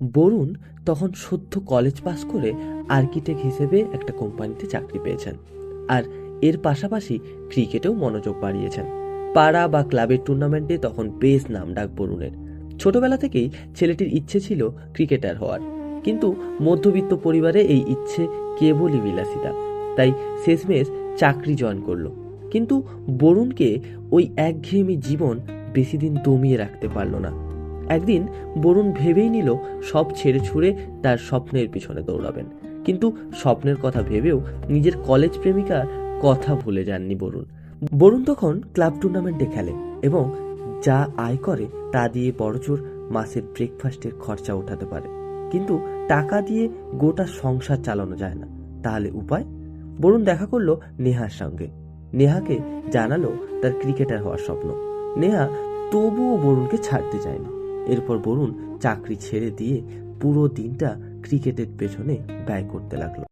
বরুণ তখন সদ্য college pass করে আর্কিটেক্ট হিসেবে একটা কোম্পানিতে চাকরি পেয়েছেন। আর এর পাশাপাশি ক্রিকেটেও মনোযোগ বাড়িয়েছেন। পাড়া বা ক্লাবের টুর্নামেন্টে তখন বেশ নামডাক বরুণের। ছোটবেলা থেকেই ছেলেটির ইচ্ছে ছিল ক্রিকেটার হওয়ার। কিন্তু মধ্যবিত্ত পরিবারে এই ইচ্ছে কেবলই বিলাসিতা। তাই শেষমেশ চাকরি জয়েন করল। কিন্তু বরুণকে ওই একঘেয়েমি জীবন বেশি দিন দমিয়ে রাখতে পারল না। একদিন বরুণ ভেবেই নিল সব ছেড়ে ছুড়ে তার স্বপ্নের পিছনে দৌড়াবেন। কিন্তু স্বপ্নের কথা ভেবেও নিজের কলেজ প্রেমিকার কথা ভুলে যাননি বরুণ। বরুণ তখন ক্লাব টুর্নামেন্টে খেলে এবং যা আয় করে তা দিয়ে বড়জোর মাসের ব্রেকফাস্টের খরচা উঠাতে পারে। কিন্তু টাকা দিয়ে গোটা সংসার চালানো যায় না। তাহলে উপায়? বরুণ দেখা করল নেহার সঙ্গে। নেহাকে জানালো তার ক্রিকেটার হওয়ার স্বপ্ন। নেহা তবুও বরুণকে ছাড়তে চায়নি এরপর বরুণ চাকরি ছেড়ে দিয়ে পুরো দিনটা ক্রিকেটের পেছনে ব্যয় করতে লাগল।